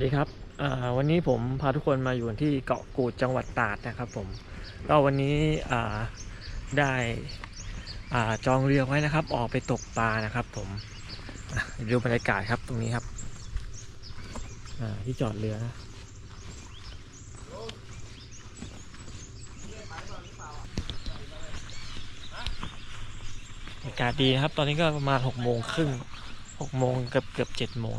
สวัสดีครับวันนี้ผมพาทุกคนมาอยู่ที่เกาะกูดจังหวัดตราดนะครับผมก็วันนี้ได้จองเรือไว้นะครับ ออกไปตกปลานะครับ ผมดูบรรยากาศครับตรงนี้ครับที่จอดเรือนะอากาศดีนะครับ ตอนนี้ก็ประมาณหกโมงครึ่งหกโมงเกือบเกือบเจ็ดโมง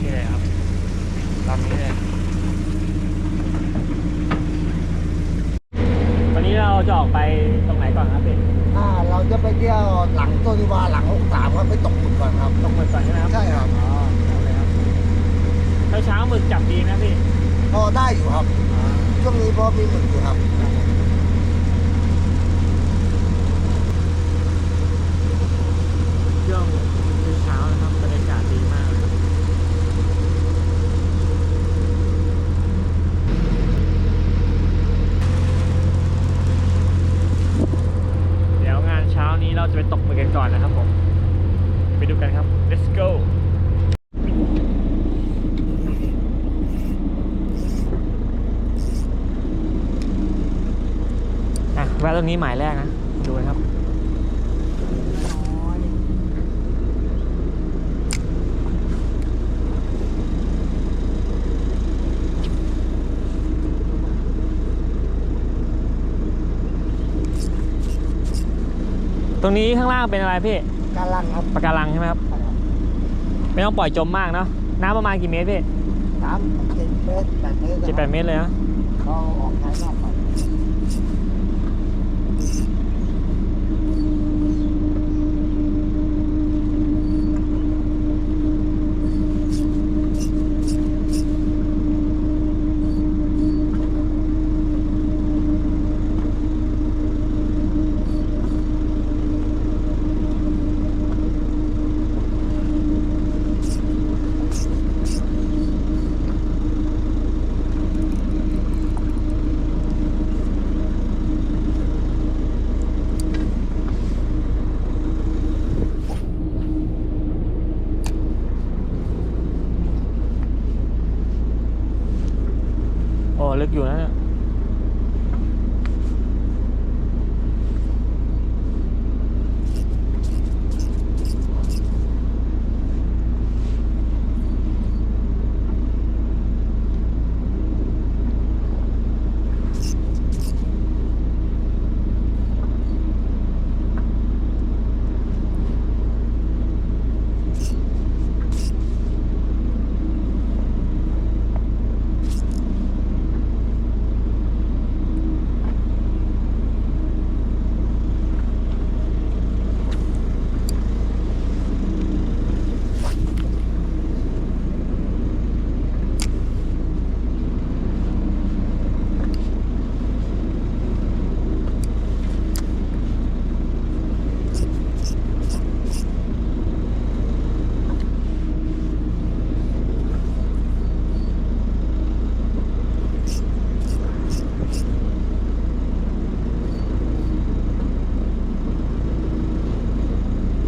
นี่เลยครับลำนี้เลยวันนี้เราจะออกไปตรงไหนก่อนครับพี่ อ่าเราจะไปเที่ยวหลังโซนิวาหลังหกสามครับไปตกหมึกก่อนครับ ตรงหมึกก่อนใช่ไหมครับ ใช่ครับ อ๋อเอาเลยครับเช้าเช้าๆหมึกจับดีนะพี่ พอได้อยู่ครับ ช่วงนี้พอมีหมึกอยู่ครับ ช่วงเช้าๆนะครับบรรยากาศดีมากครับเดี๋ยวงานเช้านี้เราจะไปตกหมึกกันก่อนนะครับผม ไปดูกันครับ let's go อะแวะตรง นี้หมายแรกนะ ดูนะครับตรงนี้ข้างล่างเป็นอะไรพี่การลังครับปะการังใช่ไหมครับ ไม่ต้องปล่อยจมมากเนาะน้ำประมาณกี่เมตรพี่สามเจ็ดเมตรแปดเมตรเจ็ดแปดเมตรเลยนะเขาออกท้ายนอกก่อนโอ้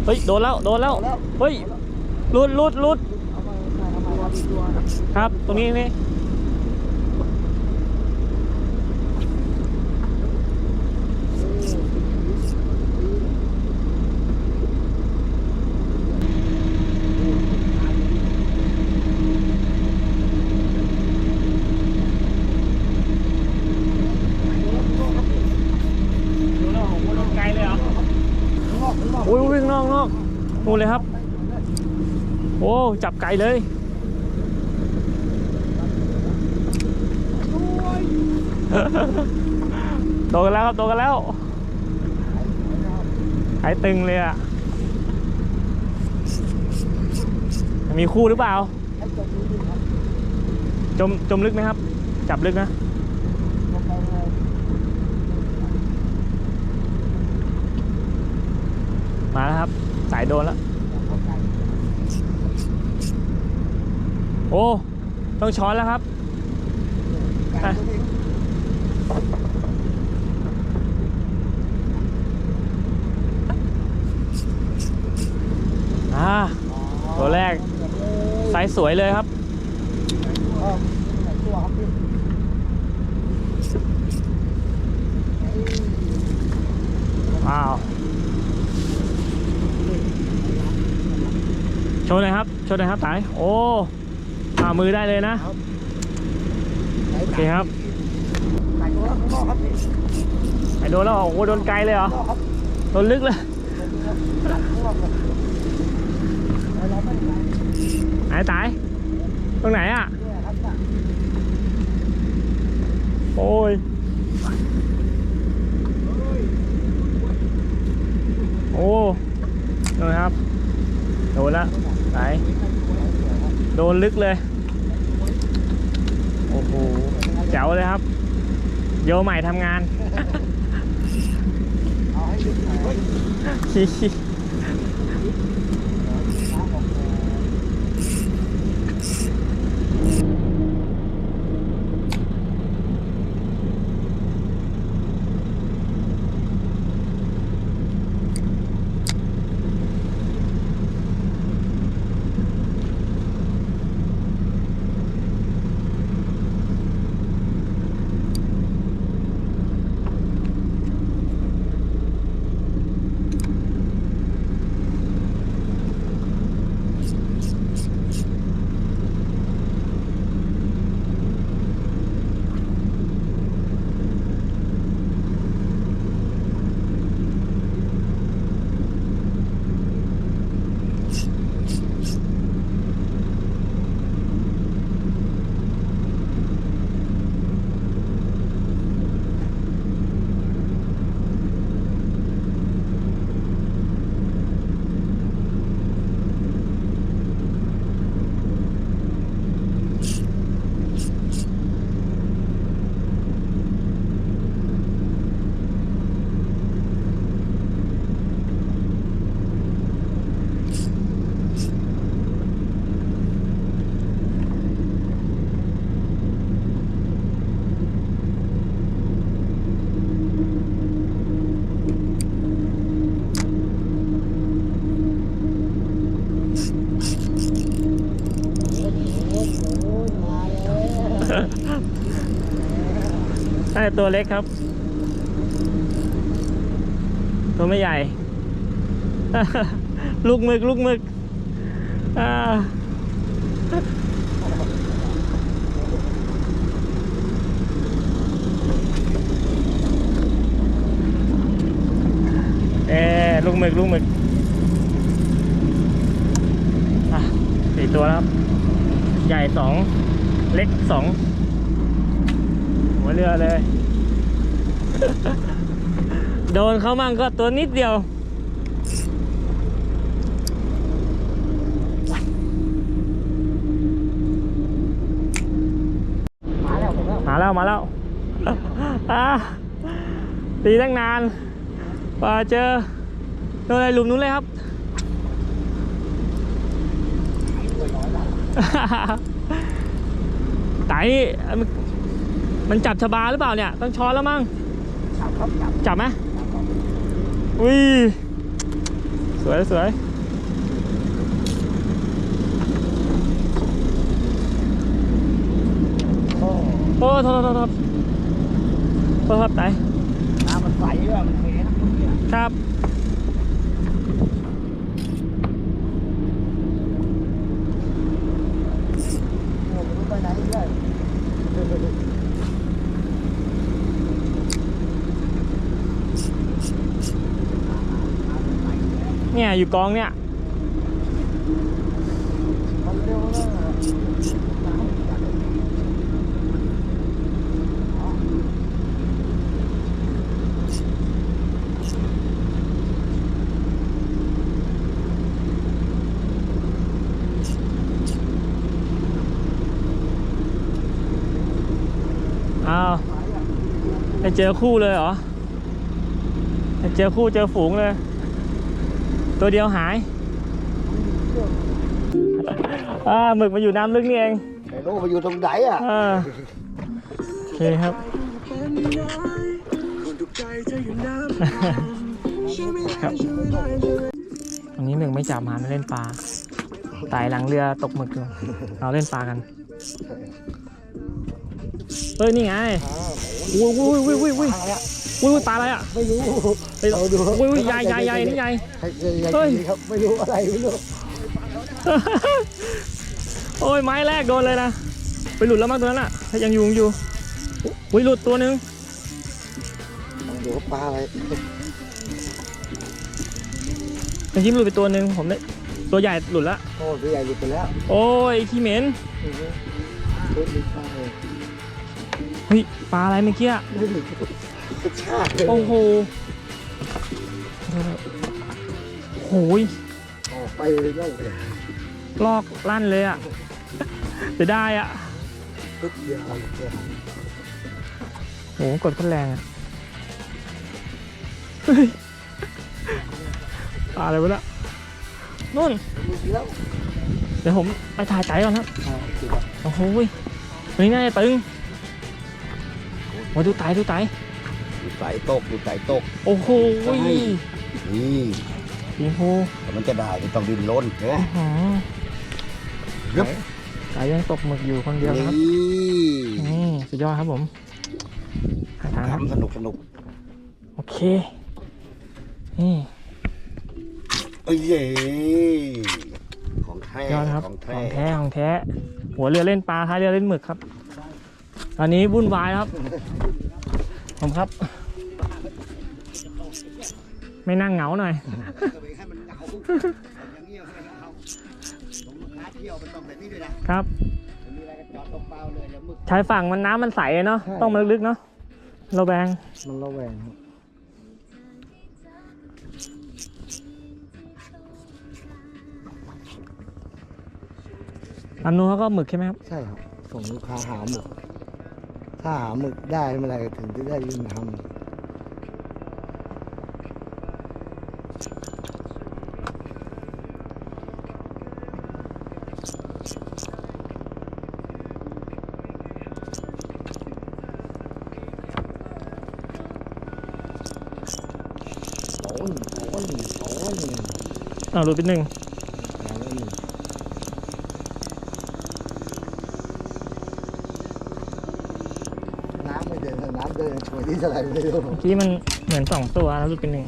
เฮ้ยโดนแล้วโดนแล้วเฮ้ยหลุดหลุดหลุดเอาไปเอาไปเอาไปตัวครับ ตรงนี้นี่ดูแล้วโอ้โหโดนไกลเลยเหรอ งอกงอก อุ้ยวิ่งนอกนอกนู่นเลยครับ ญ่เลยโตกันแล้วครับโตกันแล้ว หายตึงเลยอะ มีคู่หรือเปล่า จมจมลึกไหมครับ จับลึกนะมาแล้วครับ สายโดนแล้ว เข้าใจ โอ้ ต้องช้อนแล้วครับแกะตัวนี้อ่าตัวแรกไซส์สวยเลยครับเออไหนตัวครับพี่ว้าว โชว์หน่อยครับ โชว์หน่อยครับไตาย โอ้ อ่ามือได้เลยนะไหนโอเคครับไหนตัวข้างนอกครับพี่ไอโดนแล้วเหรอโอ้โหโดนไกลเลยเหรอ ข้างนอกครับโดนลึกเลย ข้างนอกเลยไหนเราไม่ไหนไหนตาย ตรงไหนอะเนี่ยครับเนี่ยโอ้ย โอ้โดนครับ โดนแล้วไหน โดนลึกเลย โอ้โหเจ๋วเลยครับ โยใหม่ทำงานเอาให้ลึกหน่อย น่ตัวเล็กครับ ตัวไม่ใหญ่ ลูกมึก ลูกมึกอ่าเอ้ลูกมึก ลูกมึกอะสี่ตัวแล้วครับ ใหญ่สองเล็กสองหัวเรือเลย โดนเขามั่งก็ตัวนิดเดียว มาแล้วผมแล้วมาแล้วมาแล้วอ่าตีตั้งนานกว่าเจอโดนอะไรหลุมนู้นเลยครับ ไตมันจับชบาหรือเปล่าเนี่ย ต้องช้อนแล้วมั้ง จับไหมอุ้ย สวยสวยโอ้โอ้โทษโทษโทษโทษโทษไหนน้ำมันใสด้วยมันเทนะครับี่ยอยู่กองเนี่ยอ้าวเจอคู่เลยเหรอเจอคู่เจอฝูงเลย ตัวเดียวหายอ่าหมึกมาอยู่น้ำลึกนี่เองไอ้โลมาอยู่ตรงไหนอะอ่าโอเคครับ ครับวันนี้หนึ่งไม่จับหาไม่เล่นปลาไต่หลังเรือตกหมึกอยู่เราเล่นปลากันเฮ้ยนี่ไงอุ้ยอุ้ยอุ้ยอุ้ย อุ้ยอุ้ยปลาอะไรอะไม่รู้เฮ้ยเอาดูอุ้ยอุ้ยใหญ่ใหญ่ใหญ่นี่ใหญ่ให้เฮ้ยเฮ้ยครับไม่รู้อะไรไม่รู้โอ้ยไม้แรกโดนเลยนะไปหลุดแล้วมั้งตัวนั้นอะถ้ายังอยู่ยังอยู่อุ้ยหลุดตัวหนึงลองดูว่าปลาอะไรยังยิ้มหลุดไปตัวหนึ่งผมเนี่ยตัวใหญ่หลุดละโอ้ตัวใหญ่หลุดไปแล้ว โอ้ยขี้เหม็นอือฮึเฮ้ยมีปลาเลยเฮ้ยปลาอะไรเมื่อกี้อะไม่รู้ กระชากเลยโอ้โหโหยออกไปเลยนั่นเลยลอกลั่นเลยอะจะได้อะปึ๊บเดียวเดียวโหกดก็แรงอะเฮ้ยปลาอะไรวะเนี่ยนู่น มีเดียวเดี๋ยวผมไปถ่ายใจก่อนครับ อ่าถือว่าโอ้โหยตัวนี้น่าจะตึงมาดูไตดูไตดู สายตกดูสายตก โอ้โหยนี่สีชมพูแต่มันจะได้ก็ต้องดิ้นรนเห็นไหมอื้อหือยึบไก่ยังตกหมึกอยู่คนเดียวนะครับนี่นี่สุดยอดครับผมหาทางครับทำสนุกสนุกโอเคนี่เอ้ยเย่ของแท้ยอดครับของขแท้องแท้ของแท้ หัวเรือเล่นปลาท้ายเรือเล่นหมึกครับ ตอนนี้วุ่นวายครับผมครับ ไม่นั่งเหงาหน่อยให้มันเหงาอย่างเงี้ยให้มันเหงาผมลูกค้าเที่ยวมันต้องแบบนี้ด้วยนะครับมันมีอะไรก็จอดตกเปล่าเลยแล้วมึกชายฝั่งมันน้ำมันใสเนาะ ต้องมาลึกๆเนาะเราแบงมันระแวงครับอันนู้นเขาก็หมึกใช่ไหมครับ ใช่ครับ ส่งลูกค้าหาหมึก ถ้าหาหมึกได้เมื่อไหรถึงจะได้ยินทำ โอ้ยโอ้ยโอ้ย เอาหลุดไปหนึ่งแล้วนี่น้ำไม่เดินน้ำเดินช่วยที่อะไรไม่รู้เมื่อกี้มันเหมือนสองตัวแล้วหลุดไปหนึ่ง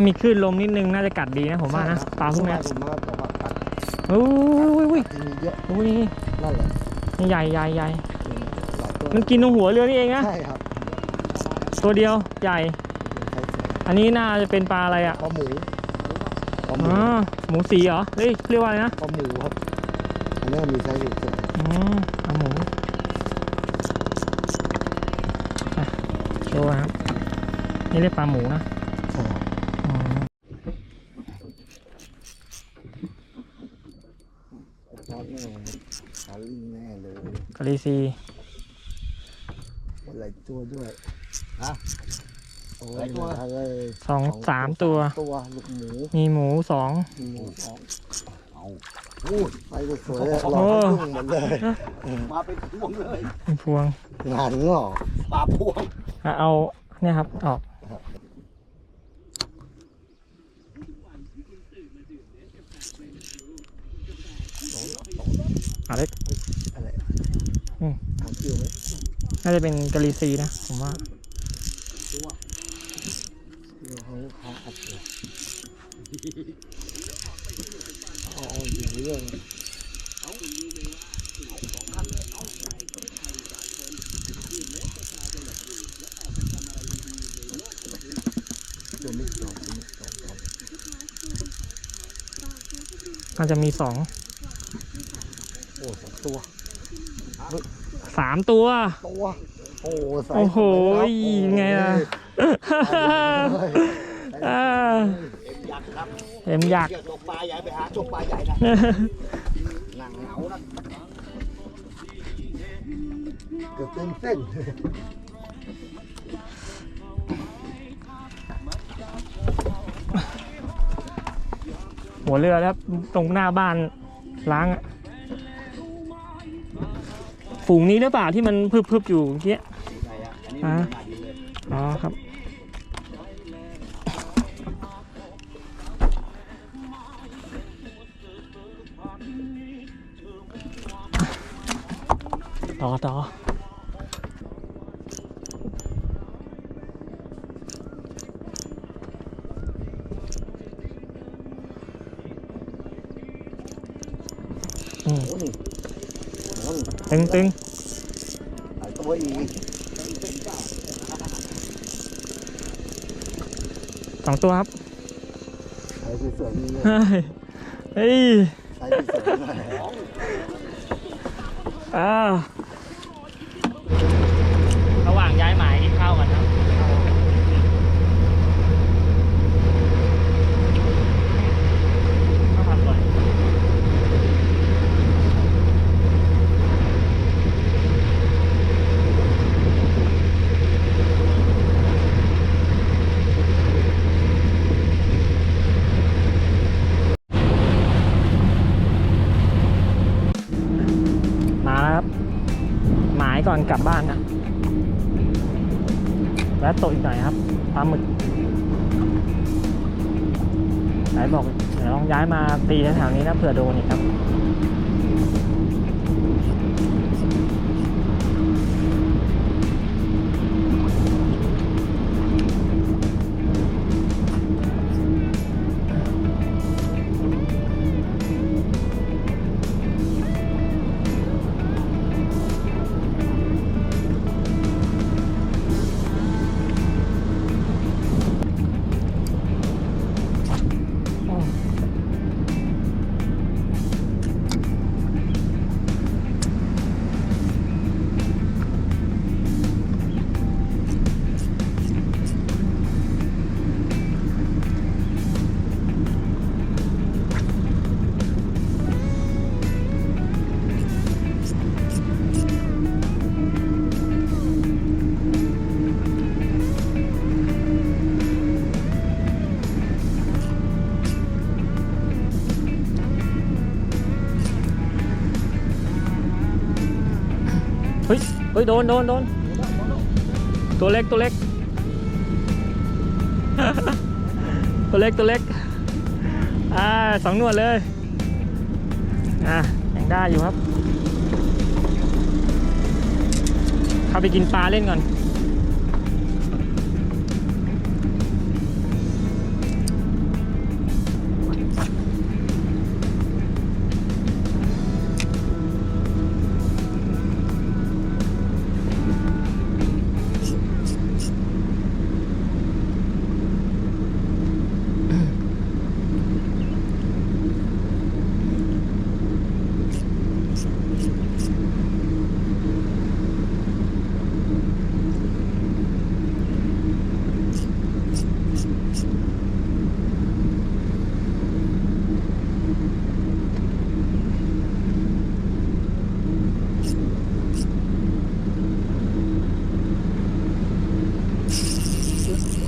ามีคลื่นลมนิดนึงน่าจะกัดดีนะผมว่านะปลาพวกเนี้ยผมว่าผมว่าปัดโอ้ยอุ้ยอุ้ยที่มีเยอะอุ้ยนี่นั่นแหละนี่ใหญ่ใหญ่ใหญ่หลายตัวมันกินตรงหัวเรือนี่เองนะใช่ครับตัวเดียวใหญ่ใช่อันนี้น่าจะเป็นปลาอะไรอะปลาหมูปลาหมูอ๋อหมูสีเหรอเฮ้ยเรียกว่าอะไรนะปลาหมูครับอันนี้มีไซส์อยู่เฉยอืมปลาหมูอะโชว์นะครับนี่เรียกปลาหมูนะ ใช่ครับ อ๋อ ชอบแน่สาลิงแน่เลย กะลี ซี หลายตัวด้วยฮะโอ้หลายตัวเลยสองสามตัว ตัวลูกหมูมีหมูสองมีหมูสองเอาพูดไปสวยๆเลยโอ้รโหอให้ยุ่งหมดเลยมาเป็นพวงเลยเป็นพวงงานงอกปลาพวงอะเอาเนี่ยครับออกเอาเล็ก น่าจะเป็นกะลีซีนะ ผมว่ากัาอนจะมีสองโอ้สองตัว สามตัว ตัวโอ้ใส่โอ้โหเข้าปครับไงล่ะโอ้ยอ่าเอ็มยักษ์ครับเอ็มอยากเชือกตกปลาใหญ่ไปหาตกปลาใหญ่นะหนังเหงานะเกือบเต็มเส้นหัวเรือแล้วตรงหน้าบ้านล้างอะ ฝูงนี้หรือเปล่าที่มันพึบๆอยู่เมื่อกี้ใช่อะอันนี้อ่ามันมาดีเลยอ๋อครับต่อต่ออืม โอ้ยโอ้ย ตึงตึงหลายตัวอีกสองตัวครับใส่สวยๆนี่เลยเฮ้ยเฮ้ยใส่สวยๆหน่อยอ่า ตีแถวๆนี้นะเผื่อโดน ฮ้ยโดนโดนโดนตัวเล็กตัวเล็ก ตัวเล็กตัวเล็กอ่าสองหนวดเลยอะยังได้อยู่ครับเข้าไปกินปลาเล่นก่อน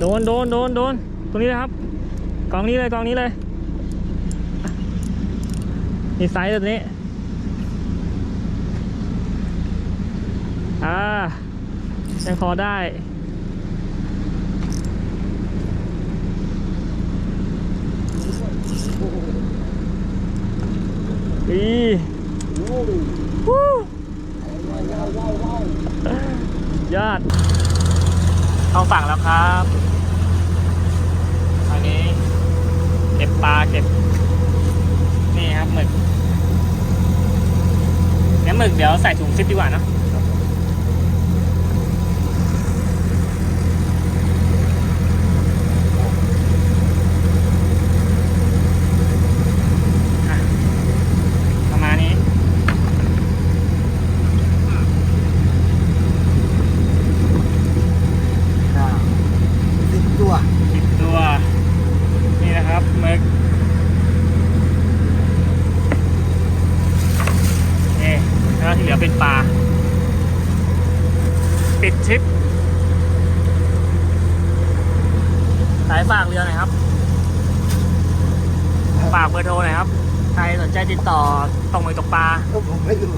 โดนโดนโดนโดนตรงนี้เลยครับกองนี้เลยกองนี้เลยนี่ไซส์แบบนี้อ่ายังพอได้อีวู้ยอดเข้าฝั่งแล้วครับ อันนี้ เก็บปลาเก็บ นี่ครับหมึกงั้นหมึกเดี๋ยวใส่ถุงซิปดีกว่าเนาะ แล้วที่เหลือเป็นปลา ปิดทริป สายฝากเรือหน่อยครับ ฝากเบอ ร์โทรหน่อยครับ ใครสนใจติดต่อตรงมือตกปลาก็ผมไม่ดู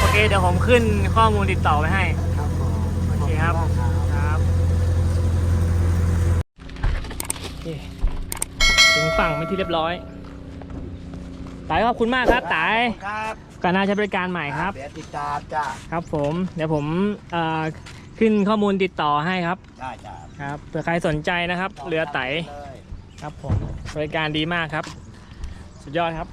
โอเค เดี๋ยวผมขึ้นข้อมูลติดต่อไว้ให้ ครับผมโอเคครับขอณมากครับครับโอเคถึงฝั่งเป็นที่เรียบร้อยตายขอบคุณมากครับตายครับการน่าใช้บริการใหม่ครับเดี๋ยวติดตามจ้าครับ ผม เดี๋ยวผมเอ่อขึ้นข้อมูลติดต่อให้ครับ ได้จ้าครับเผื่อใครสนใจนะครับ เรือไต เลย ครับผมบริการดีมากครับ สุดยอดครับ